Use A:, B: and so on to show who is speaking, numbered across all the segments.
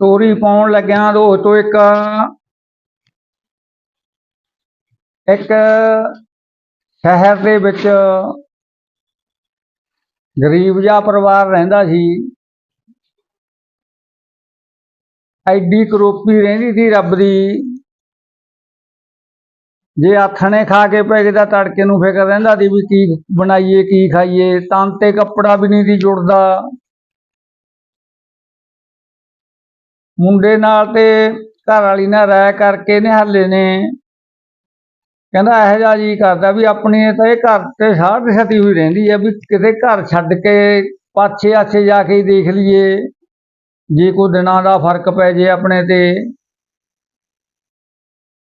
A: ਤੋਰੀ ਪਾਉਣ ਲੱਗਿਆ ਦੋਸਤੋ ਇੱਕ। ਇੱਕ ਸ਼ਹਿਰ ਦੇ ਵਿੱਚ ਗਰੀਬ ਜਿਹਾ ਪਰਿਵਾਰ ਰਹਿੰਦਾ ਸੀ। ਐਡੀ ਕਰੋਪੀ ਰਹਿੰਦੀ ਸੀ ਰੱਬ ਦੀ। ਜੇ ਆਥਣੇ ਖਾ ਕੇ ਪੈ ਗਏ ਤਾਂ ਤੜਕੇ ਨੂੰ ਫਿਕਰ ਰਹਿੰਦਾ ਸੀ ਵੀ ਕੀ ਬਣਾਈਏ, ਕੀ ਖਾਈਏ। ਤਨ ਤੇ ਕੱਪੜਾ ਵੀ ਨਹੀਂ ਸੀ ਜੁੜਦਾ। ਮੁੰਡੇ ਨਾਲ ਤੇ ਘਰ ਵਾਲੀ ਨਾਲ ਰਾਇ ਕਰਕੇ ਨਿਹਾਲੇ ਨੇ। ਕਹਿੰਦਾ ਇਹੋ ਜਿਹਾ ਜੀ ਕਰਦਾ ਵੀ ਆਪਣੀ ਤਾਂ ਇਹ ਘਰ ਤੇ ਸਾਧ ਛਤੀ ਹੋਈ ਰਹਿੰਦੀ ਹੈ ਵੀ ਕਿਤੇ ਘਰ ਛੱਡ ਕੇ ਪਾਛੇ ਆਛੇ ਜਾ ਕੇ ਦੇਖ ਲਈਏ। ਜੇ ਕੋਈ ਦਿਨਾਂ ਦਾ ਫ਼ਰਕ ਪੈ ਜੇ ਆਪਣੇ ਤੇ।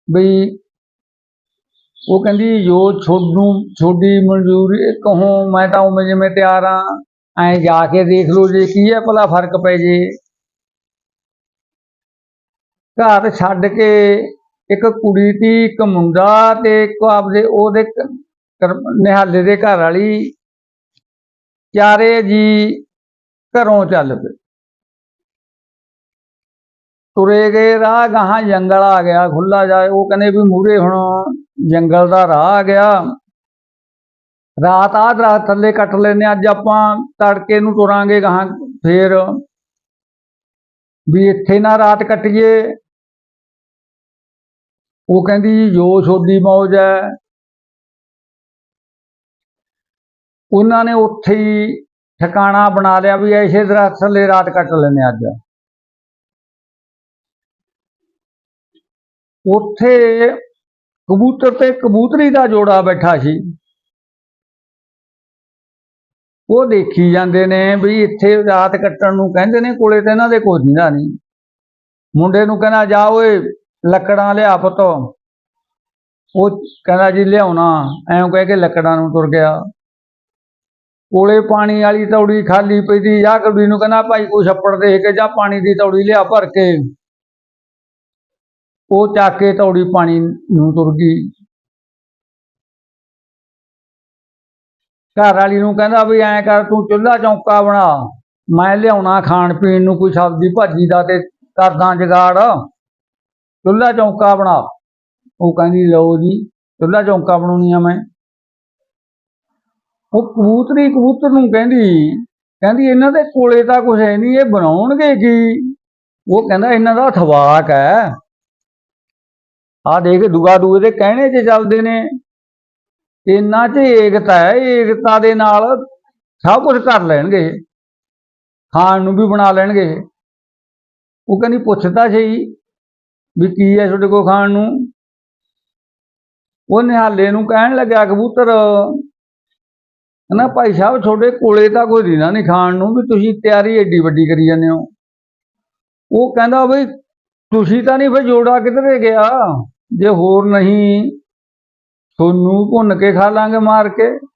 A: ਵੀ ਉਹ ਕਹਿੰਦੀ ਜੋ ਛੋਡੂ, ਛੋਡੀ ਮਨਜ਼ੂਰੀ ਕਹੋ ਮੈਂ ਤਾਂ ਉਵੇਂ ਜਿਵੇਂ ਤਿਆਰ ਆ। ਐ ਜਾ ਕੇ ਦੇਖ ਲਓ ਜੇ ਕੀ ਹੈ, ਭਲਾ ਫ਼ਰਕ ਪੈ ਜੇ। ਘਰ ਛੱਡ ਕੇ ਇੱਕ ਕੁੜੀ ਤੀ, ਇੱਕ ਮੁੰਡਾ ਤੇ ਇੱਕ ਆਪਦੇ ਉਹਦੇ ਕਰ- ਨਿਹਾਲੇ ਦੇ ਘਰ ਵਾਲੀ। ਚਾਰੇ ਜੀ ਘਰੋਂ ਚੱਲ ਪਏ। ਤੁਰੇ ਗਏ ਰਾਹ ਗਾਹਾਂ ਜੰਗਲ ਆ ਗਿਆ ਖੁੱਲਾ ਜਾ, ਉਹ ਕਹਿੰਦੇ ਵੀ ਮੂਰੇ ਹੁਣ ਜੰਗਲ ਦਾ ਰਾਹ ਆ ਗਿਆ। ਰਾਤ ਆ ਦਰਖਤ ਥੱਲੇ ਕੱਟ ਲੈਨੇ ਅੱਜ ਆਪਾਂ ਤੜਕੇ ਨੂੰ ਤੁਰਾਂਗੇ ਗਾਹਾਂ ਫੇਰ। ਵੀ ਇੱਥੇ ਨਾ ਰਾਤ ਕੱਟੀਏ। ਉਹ ਕਹਿੰਦੀ ਜੀ, ਜੋ ਛੋਡੀ ਮੌਜ ਹੈ। ਉਹਨਾਂ ਨੇ ਉੱਥੇ ਹੀ ਠਿਕਾਣਾ ਬਣਾ ਲਿਆ ਵੀ ਐਸੇ ਦਰਖਤ ਥੱਲੇ ਰਾਤ ਕੱਟ ਲੈਨੇ ਅੱਜ। ਉੱਥੇ ਕਬੂਤਰ ਤੇ ਕਬੂਤਰੀ ਦਾ ਜੋੜਾ ਬੈਠਾ ਸੀ। ਉਹ ਦੇਖੀ ਜਾਂਦੇ ਨੇ ਵੀ ਇੱਥੇ ਰਾਤ ਕੱਟਣ ਨੂੰ ਕਹਿੰਦੇ ਨੇ ਕੋਲੇ ਤੇ ਇਹਨਾਂ ਦੇ ਕੋਈ ਨਹੀਂ ਨਹੀਂ। ਮੁੰਡੇ ਨੂੰ ਕਹਿੰਦਾ, ਜਾ ਓਏ ਲੱਕੜਾਂ ਲਿਆ ਪੁੱਤ। ਉਹ ਕਹਿੰਦਾ ਜੀ ਲਿਆਉਣਾ। ਐਂ ਕਹਿ ਕੇ ਲੱਕੜਾਂ ਨੂੰ ਤੁਰ ਗਿਆ। ਕੋਲੇ ਪਾਣੀ ਵਾਲੀ ਤੌੜੀ ਖਾਲੀ ਪਈ ਦੀ ਜਾਂ ਕੁੜੀ ਨੂੰ ਕਹਿੰਦਾ, ਭਾਈ ਕੋਈ ਛੱਪੜ ਦੇ ਕੇ ਜਾਂ ਪਾਣੀ ਦੀ ਤੌੜੀ ਲਿਆ ਭਰ ਕੇ। ਉਹ ਚੱਕ ਕੇ ਤੌੜੀ ਪਾਣੀ ਨੂੰ ਤੁਰ ਗਈ। ਘਰ ਵਾਲੀ ਨੂੰ ਕਹਿੰਦਾ ਵੀ, ਐਂ ਕਰ, ਤੂੰ ਚੁੱਲ੍ਹਾ ਚੌਂਕਾ ਬਣਾ। ਮੈਂ ਲਿਆਉਣਾ ਖਾਣ ਪੀਣ ਨੂੰ, ਕੋਈ ਸਬਜ਼ੀ ਭਾਜੀ ਦਾ ਤੇ ਕਰਦਾ ਜਗਾੜ। ਚੁੱਲ੍ਹਾ ਚੌਂਕਾ ਬਣਾ। ਉਹ ਕਹਿੰਦੀ, ਲਓ ਜੀ ਚੁੱਲ੍ਹਾ ਚੌਂਕਾ ਬਣਾਉਣੀ ਆ ਮੈਂ। ਉਹ ਕਬੂਤਰੀ ਕਬੂਤਰ ਨੂੰ ਕਹਿੰਦੀ ਕਹਿੰਦੀ, ਇਹਨਾਂ ਦੇ ਕੋਲੇ ਤਾਂ ਕੁਝ ਹੈ ਨਹੀਂ, ਇਹ ਬਣਾਉਣਗੇ ਕੀ? ਉਹ ਕਹਿੰਦਾ, ਇਹਨਾਂ ਦਾ ਥਵਾਕ ਹੈ। ਆ ਦੇਖ ਦੁਗਾ ਦੂਏ ਦੇ ਕਹਿਣੇ 'ਚ ਚੱਲਦੇ ਨੇ। ਇਹਨਾਂ 'ਚ ਏਕਤਾ ਹੈ, ਏਕਤਾ ਦੇ ਨਾਲ ਸਭ ਕੁਝ ਕਰ ਲੈਣਗੇ। ਖਾਣ ਨੂੰ ਵੀ ਬਣਾ ਲੈਣਗੇ। ਉਹ ਕਹਿੰਦੀ ਪੁੱਛਦਾ ਸਹੀ। ਵੀ ਕੀ ਹੈ ਤੁਹਾਡੇ ਕੋਲ ਖਾਣ ਨੂੰ? ਉਹ ਨਿਹਾਲੇ ਨੂੰ ਕਹਿਣ ਲੱਗਿਆ, ਕਬੂਤਰ। ਕਹਿੰਦਾ, ਭਾਈ ਸਾਹਿਬ, ਤੁਹਾਡੇ ਕੋਲੇ ਤਾਂ ਕੋਈ ਦਿਨਾ ਨਹੀਂ ਖਾਣ ਨੂੰ, ਵੀ ਤੁਸੀਂ ਤਿਆਰੀ ਏਡੀ ਵੱਡੀ ਕਰੀ ਜਾਂਦੇ ਹੋ। ਉਹ ਕਹਿੰਦਾ, ਬਈ, ਤੁਸੀਂ ਤਾਂ ਨਹੀਂ ਫਿਰ ਜੋੜਾ ਕਿਧਰੇ ਗਿਆ? ਜੇ ਹੋਰ ਨਹੀਂ, ਤੁਹਾਨੂੰ ਭੁੰਨ ਕੇ ਖਾ ਲਾਂਗੇ ਮਾਰ ਕੇ।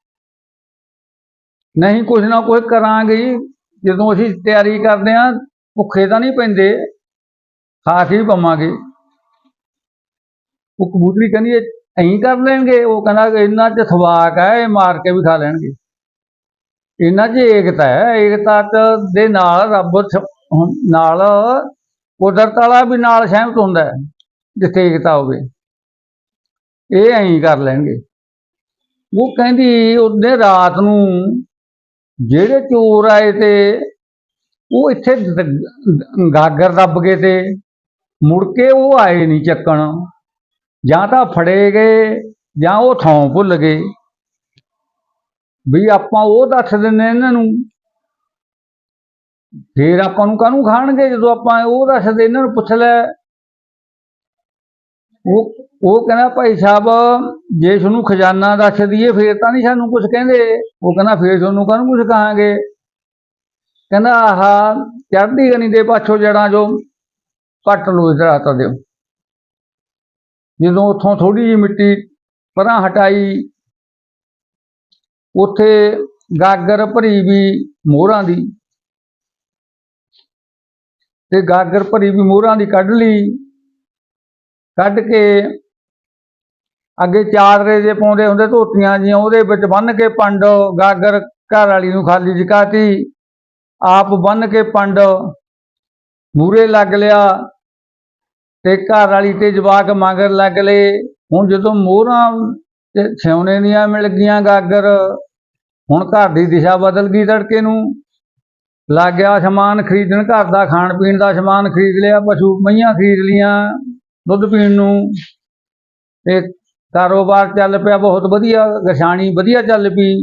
A: ਨਹੀਂ, ਕੁਛ ਨਾ ਕੁਛ ਕਰਾਂਗੇ ਜਦੋਂ ਅਸੀਂ ਤਿਆਰੀ ਕਰਦੇ ਆਂ ਭੁੱਖੇ ਤਾਂ ਨਹੀਂ ਪੈਂਦੇ। ਖਾ ਕੇ ਹੀ ਪਵਾਂਗੇ। ਉਹ ਕਬੂਤਰੀ ਕਹਿੰਦੀ ਇਹ ਐਂ ਕਰ ਲੈਣਗੇ, ਉਹ ਕਹਿੰਦਾ ਕਿ ਇਹਨਾਂ 'ਚ ਥਵਾਕ ਹੈ, ਇਹ ਮਾਰ ਕੇ ਵੀ ਖਾ ਲੈਣਗੇ। ਇਹਨਾਂ 'ਚ ਏਕਤਾ ਹੈ, ਏਕਤਾ 'ਚ ਦੇ ਨਾਲ ਰੱਬ ਨਾਲ ਕੁਦਰਤ ਵਾਲਾ ਵੀ ਨਾਲ ਸਹਿਮਤ ਹੁੰਦਾ ਹੈ, ਜਿੱਥੇ ਏਕਤਾ ਹੋਵੇ। ਇਹ ਐਂ ਕਰ ਲੈਣਗੇ। ਉਹ ਕਹਿੰਦੀ ਉਹਨੇ ਰਾਤ ਨੂੰ ਜਿਹੜੇ ਚੋਰ ਆਏ ਤੇ ਉਹ ਇੱਥੇ ਗਾਗਰ ਦੱਬ ਗਏ ਤੇ ਮੁੜ ਕੇ ਉਹ ਆਏ ਨਹੀਂ ਚੱਕਣ। ਜਾਂ ਤਾਂ ਫੜੇ ਗਏ, ਜਾਂ ਉਹ ਥਾਂ ਭੁੱਲ ਗਏ। ਵੀ ਆਪਾਂ ਉਹ ਦੱਸ ਦਿੰਦੇ ਇਹਨਾਂ ਨੂੰ। ਫੇਰ ਆਪਾਂ ਨੂੰ ਕਾਹਨੂੰ ਖਾਣਗੇ ਜਦੋਂ ਆਪਾਂ ਉਹ ਦੱਸਦੇ ਇਹਨਾਂ ਨੂੰ ਪੁੱਛ ਲੈ। ਉਹ ਉਹ ਕਹਿੰਦਾ, ਭਾਈ ਸਾਹਿਬ, ਜੇ ਤੁਹਾਨੂੰ ਖਜ਼ਾਨਾ ਦੱਸ ਦਈਏ, ਫੇਰ ਤਾਂ ਨਹੀਂ ਸਾਨੂੰ ਕੁਝ ਕਹਿੰਦੇ। ਉਹ ਕਹਿੰਦਾ, ਫੇਰ ਤੁਹਾਨੂੰ ਕਾਹਨੂੰ ਕੁਝ ਕਹਾਂਗੇ? ਕਹਿੰਦਾ, ਆਹ, ਚੜ੍ਹਦੀ ਗਨੀ ਦੇ ਪਾਛੋ ਜੜਾਂ ਜੋ ਕੱਟ ਲੋ ਇਧਰ ਤਾਂ ਦਿਓ। ਜਦੋਂ ਉੱਥੋਂ ਥੋੜੀ ਜਿਹੀ ਮਿੱਟੀ ਪਰਾਂ ਹਟਾਈ, ਉੱਥੇ ਗਾਗਰ ਭਰੀ ਵੀ ਮੋਹਰਾਂ ਦੀ ਤੇ ਗਾਗਰ ਭਰੀ ਵੀ ਮੋਹਰਾਂ ਦੀ ਕੱਢ ਲਈ। ਕੱਢ ਕੇ ਅੱਗੇ ਚਾਦਰੇ ਜੇ ਪਾਉਂਦੇ ਹੁੰਦੇ, ਧੋਤੀਆਂ ਜੀਆਂ, ਉਹਦੇ ਵਿੱਚ ਬੰਨ ਕੇ ਪੰਡ ਗਾਗਰ ਘਰ ਵਾਲੀ ਨੂੰ ਖਾਲੀ ਜਕਾਤੀ ਆਪ ਬੰਨ ਕੇ ਪੰਡ ਮੂਰੇ ਲੱਗ ਲਿਆ। ਤੇ ਘਰ ਵਾਲੀ ਤੇ ਜਵਾਕ ਮਗਰ ਲੱਗ ਲਏ। ਹੁਣ ਜਦੋਂ ਮੋਹਰਾਂ ਤੇ ਸਿਉਣੇ ਦੀਆਂ ਮਿਲ ਗਈਆਂ ਗਾਗਰ, ਹੁਣ ਘਰ ਦੀ ਦਿਸ਼ਾ ਬਦਲ ਗਈ ਤੜਕੇ ਨੂੰ। ਲੱਗ ਗਿਆ ਸਮਾਨ ਖਰੀਦਣ, ਘਰ ਦਾ ਖਾਣ ਪੀਣ ਦਾ ਸਮਾਨ ਖਰੀਦ ਲਿਆ, ਪਸ਼ੂ ਮਈਆਂ ਖਰੀਦ ਲੀਆਂ ਦੁੱਧ ਪੀਣ ਨੂੰ। ਤੇ ਕਾਰੋਬਾਰ ਚੱਲ ਪਿਆ ਬਹੁਤ ਵਧੀਆ, ਗਸ਼ਾਣੀ ਵਧੀਆ ਚੱਲ ਪਈ।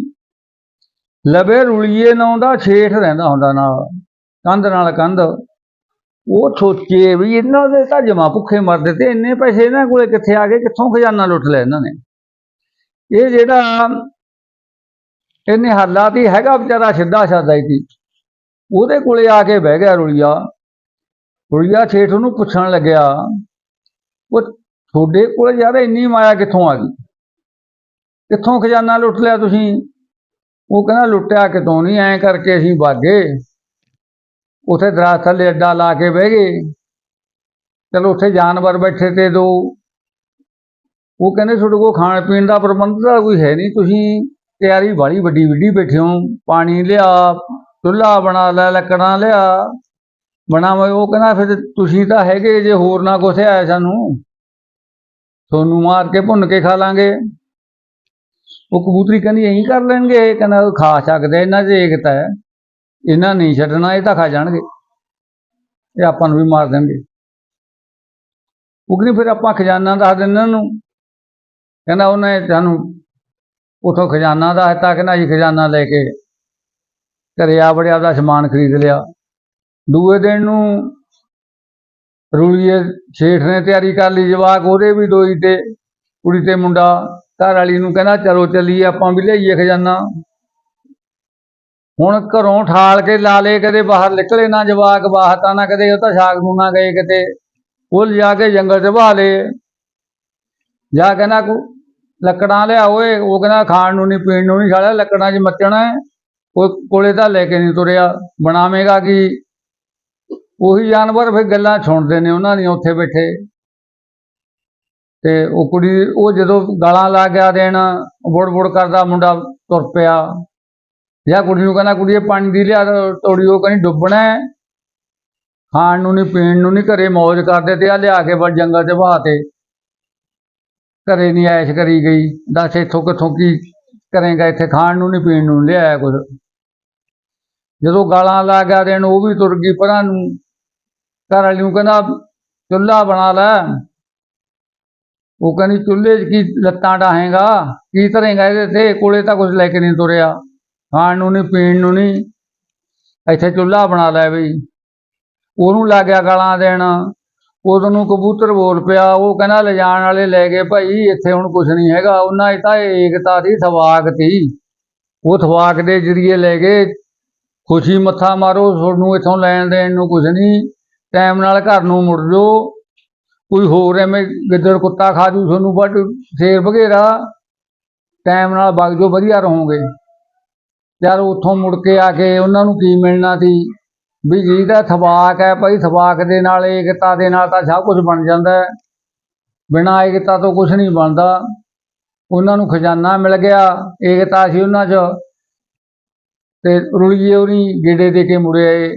A: ਲਵੇ ਰੁਲੀਏ ਨਾਂ ਦਾ ਛੇਠ ਰਹਿੰਦਾ ਹੁੰਦਾ ਨਾਲ, ਕੰਧ ਨਾਲ ਕੰਧ। ਉਹ ਸੋਚੇ ਵੀ ਇਹਨਾਂ ਦੇ ਤਾਂ ਜਮਾ ਭੁੱਖੇ ਮਰਦੇ ਤੇ ਇੰਨੇ ਪੈਸੇ ਇਹਨਾਂ ਕੋਲੇ ਕਿੱਥੇ ਆ ਗਏ, ਕਿੱਥੋਂ ਖਜ਼ਾਨਾ ਲੁੱਟ ਲਿਆ ਇਹਨਾਂ ਨੇ? ਇਹ ਜਿਹੜਾ ਇਹਨੇ ਹਾਲਾਤ ਹੀ ਹੈਗਾ ਵਿਚਾਰਾ ਸਿੱਧਾ ਸਾਦਾ ਹੀ ਸੀ। ਉਹਦੇ ਕੋਲੇ ਆ ਕੇ ਬਹਿ ਗਿਆ ਰੁਲੀਆ ਰੁਲੀਆ ਠੇਠ ਨੂੰ ਪੁੱਛਣ ਲੱਗਿਆ, ਉਹ ਤੁਹਾਡੇ ਕੋਲ ਯਾਰ ਇੰਨੀ ਮਾਇਆ ਕਿੱਥੋਂ ਆ ਗਈ? ਕਿੱਥੋਂ ਖਜ਼ਾਨਾ ਲੁੱਟ ਲਿਆ ਤੁਸੀਂ? ਉਹ ਕਹਿੰਦਾ, ਲੁੱਟਿਆ ਕਿਤੋਂ ਨਹੀਂ ਐਂ ਕਰਕੇ ਅਸੀਂ ਭਾਗੇ ਉੱਥੇ ਦਰਾਜ ਥੱਲੇ ਅੱਡਾ ਲਾ ਕੇ ਬਹਿ ਗਏ। ਚਲੋ ਉੱਥੇ ਜਾਨਵਰ ਬੈਠੇ ਤੇ ਦੋ। ਉਹ ਕਹਿੰਦੇ, ਤੁਹਾਡੇ ਕੋਲ ਖਾਣ ਪੀਣ ਦਾ ਪ੍ਰਬੰਧ ਤਾਂ ਕੋਈ ਹੈ ਨਹੀਂ। ਤੁਸੀਂ ਤਿਆਰੀ ਬਾਲੀ ਵੱਡੀ ਵੱਡੀ ਬੈਠੇ ਹੋ। ਪਾਣੀ ਲਿਆ, ਚੁੱਲ੍ਹਾ ਬਣਾ ਲੈ ਲੱਕੜਾਂ ਲਿਆ। ਬਣਾਵੇ ਉਹ ਕਹਿੰਦਾ, ਫਿਰ ਤੁਸੀਂ ਤਾਂ ਹੈਗੇ ਜੇ, ਹੋਰ ਨਾ ਕੁਛ ਆਇਆ ਸਾਨੂੰ। ਤੁਹਾਨੂੰ ਮਾਰ ਕੇ ਭੁੰਨ ਕੇ ਖਾ ਲਾਂਗੇ। ਉਹ ਕਬੂਤਰੀ ਕਹਿੰਦੀ, ਐਂ ਕਰ ਲੈਣਗੇ? ਕਹਿੰਦਾ ਖਾ ਸਕਦੇ ਇਹਨਾਂ 'ਚ ਏਕਤਾ ਹੈ। ਇਹਨਾਂ ਨਹੀਂ ਛੱਡਣਾ, ਇਹ ਤਾਂ ਖਾ ਜਾਣਗੇ। ਇਹ ਆਪਾਂ ਨੂੰ ਵੀ ਮਾਰ ਦੇਣਗੇ। ਉਹ ਕਹਿੰਦੀ ਫਿਰ ਆਪਾਂ ਖਜ਼ਾਨਾ ਦੱਸ ਦਿੰਦੇ ਨੂੰ ਕਹਿੰਦਾ ਉਹਨੇ ਸਾਨੂੰ ਉਥੋਂ ਖਜ਼ਾਨਾ ਦੱਸਤਾ ਕਹਿੰਦਾ ਜੀ ਖਜ਼ਾਨਾ ਲੈ ਕੇ ਘਰੇ ਆ ਬੜਿਆ ਦਾ ਸਮਾਨ ਖਰੀਦ ਲਿਆ। ਦੂਏ ਦਿਨ ਨੂੰ ਰੂਲੀਏ ਛੇਠ ਨੇ ਤਿਆਰੀ ਕਰ ਲਈ, ਜਵਾਕ ਉਹਦੇ ਵੀ ਦੋਈ ਤੇ, ਕੁੜੀ ਤੇ ਮੁੰਡਾ। ਘਰ ਵਾਲੀ ਨੂੰ ਕਹਿੰਦਾ, ਚਲੋ ਚੱਲੀਏ, ਆਪਾਂ ਵੀ ਲਈਏ ਖਜ਼ਾਨਾ। ਹੁਣ ਘਰੋਂ ਠਾਲ ਕੇ ਲਾ ਲਏ, ਕਦੇ ਬਾਹਰ ਨਿਕਲੇ ਨਾ ਜਵਾਕ ਬਾਹਤਾ ਨਾ ਕਦੇ ਉਹ ਤਾਂ ਸਾਗ ਨੂੰ ਨਾ ਗਏ ਕਿਤੇ। ਉਹ ਲਿਜਾ ਕੇ ਜੰਗਲ 'ਚ ਬਹਾ ਲਏ। ਜਾ ਕਹਿੰਦਾ ਕੋ ਲੱਕੜਾਂ ਲਿਆ ਓਏ ਉਹ ਕਹਿੰਦਾ ਖਾਣ ਨੂੰ ਨਹੀਂ, ਪੀਣ ਨੂੰ ਨਹੀਂ ਸਾਲਿਆ, ਲੱਕੜਾਂ 'ਚ ਮੱਚਣਾ ਹੈ ਉਹ ਕੋਲੇ ਤਾਂ ਲੈ ਕੇ ਨਹੀਂ ਤੁਰਿਆ। ਬਣਾਵੇਂਗਾ ਕਿ? ਉਹੀ ਜਾਨਵਰ ਫਿਰ ਗੱਲਾਂ ਸੁਣਦੇ ਨੇ ਉਹਨਾਂ ਦੀਆਂ, ਉੱਥੇ ਬੈਠੇ। ਤੇ ਉਹ ਕੁੜੀ, ਉਹ ਜਦੋਂ ਗਾਲਾਂ ਲਾ ਗਿਆ ਦੇਣ ਬੁੜ ਬੁੜ ਕਰਦਾ ਮੁੰਡਾ ਤੁਰ ਪਿਆ। ਜਾਂ ਕੁੜੀ ਨੂੰ ਕਹਿੰਦਾ, ਕੁੜੀਏ ਪਾਣੀ ਦੀ ਲਿਆ ਤੋੜੀ ਉਹ ਕਹਿੰਦੀ ਡੁੱਬਣਾ ਹੈ। ਖਾਣ ਨੂੰ ਨਹੀਂ ਪੀਣ ਨੂੰ ਨਹੀਂ ਘਰੇ ਮौज ਕਰਦੇ ਤੇ ਆ ਲਿਆ ਕੇ ਬੜ ਜੰਗਲ 'ਚ ਬਹਾਤੇ ਘਰੇ ਨਹੀਂ ਐਸ਼ ਕਰੀ ਗਈ। ਦੱਸ ਇੱਥੋਂ ਕਿੱਥੋਂ ਕੀ ਕਰੇਗਾ, ਇੱਥੇ ਖਾਣ ਨੂੰ ਨਹੀਂ ਪੀਣ ਨੂੰ ਲਿਆਇਆ ਕੁਝ ਜਦੋਂ ਗਾਲਾਂ ਲਾ ਗਿਆ ਦੇਣ, ਉਹ ਵੀ ਤੁਰ ਗਈ ਪਰਾਂ ਨੂੰ। ਘਰ ਵਾਲੀ ਨੂੰ ਕਹਿੰਦਾ, ਚੁੱਲ੍ਹਾ ਬਣਾ ਲੈ। ਉਹ ਕਹਿੰਦੀ, ਚੁੱਲ੍ਹੇ 'ਚ ਕੀ ਲੱਤਾਂ ਡਾਹੇਗਾ? ਕੀ ਧਰੇਗਾ ਇਹਦੇ ਤੇ? ਕੋਲੇ ਤਾਂ ਕੁਝ ਲੈ ਕੇ ਨਹੀਂ ਤੁਰਿਆ। ਖਾਣ ਨੂੰ ਨਹੀਂ ਪੀਣ ਨੂੰ ਨਹੀਂ ਇੱਥੇ ਚੁੱਲ੍ਹਾ ਬਣਾ ਲੈ ਬਈ ਉਹਨੂੰ ਲੱਗ ਗਿਆ ਗਾਲਾਂ ਦੇਣ। ਉਦੋਂ ਨੂੰ ਕਬੂਤਰ ਬੋਲ ਪਿਆ। ਉਹ ਕਹਿੰਦਾ ਲਿਜਾਣ ਵਾਲੇ ਲੈ ਗਏ ਭਾਈ, ਇੱਥੇ ਹੁਣ ਕੁਝ ਨਹੀਂ ਹੈਗਾ। ਉਹਨਾਂ 'ਚ ਤਾਂ ਏਕਤਾ ਦੀ ਥਵਾਕ ਤੀ। ਉਹ ਥਵਾਕ ਦੇ ਜਰੀਏ ਲੈ ਗਏ। ਖੁਸ਼ੀ ਮੱਥਾ ਮਾਰੋ, ਤੁਹਾਨੂੰ ਇੱਥੋਂ ਲੈਣ ਦੇਣ ਨੂੰ ਕੁਝ ਨਹੀਂ ਟਾਈਮ ਨਾਲ ਘਰ ਨੂੰ ਮੁੜ ਜੋ ਕੋਈ ਹੋਰ ਐਵੇਂ ਗਿੱਦੜ ਕੁੱਤਾ ਖਾ ਜੂ, ਤੁਹਾਨੂੰ ਬਟ ਸ਼ੇਰ ਵਗੈਰਾ ਟਾਈਮ ਨਾਲ ਵਗ ਜਾਓ, ਵਧੀਆ ਰਹੋਗੇ। ਯਾਰ ਉੱਥੋਂ ਮੁੜ ਕੇ ਆ ਕੇ ਉਹਨਾਂ ਨੂੰ ਕੀ ਮਿਲਣਾ ਸੀ? ਵੀ ਜਿਹਦਾ ਥਵਾਕ ਹੈ ਭਾਈ, ਥਵਾਕ ਦੇ ਨਾਲ, ਏਕਤਾ ਦੇ ਨਾਲ ਤਾਂ ਸਭ ਕੁਝ ਬਣ ਜਾਂਦਾ ਹੈ। ਬਿਨਾਂ ਏਕਤਾ ਤੋਂ ਕੁਝ ਨਹੀਂ ਬਣਦਾ। ਉਹਨਾਂ ਨੂੰ ਖਜ਼ਾਨਾ ਮਿਲ ਗਿਆ, ਏਕਤਾ ਸੀ ਉਹਨਾਂ 'ਚ। ਤੇ ਰੁਲੀਏ ਉਹਨੀ ਗੇੜੇ ਦੇ ਕੇ ਮੁੜਿਆ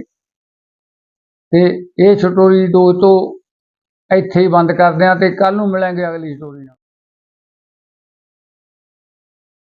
A: ਤੇ ਇਹ ਸਟੋਰੀ ਦੋਸਤੋ ਇੱਥੇ ਹੀ ਬੰਦ ਕਰਦੇ ਹਾਂ ਤੇ ਕੱਲ ਨੂੰ ਮਿਲਾਂਗੇ ਅਗਲੀ ਸਟੋਰੀ ਨਾਲ।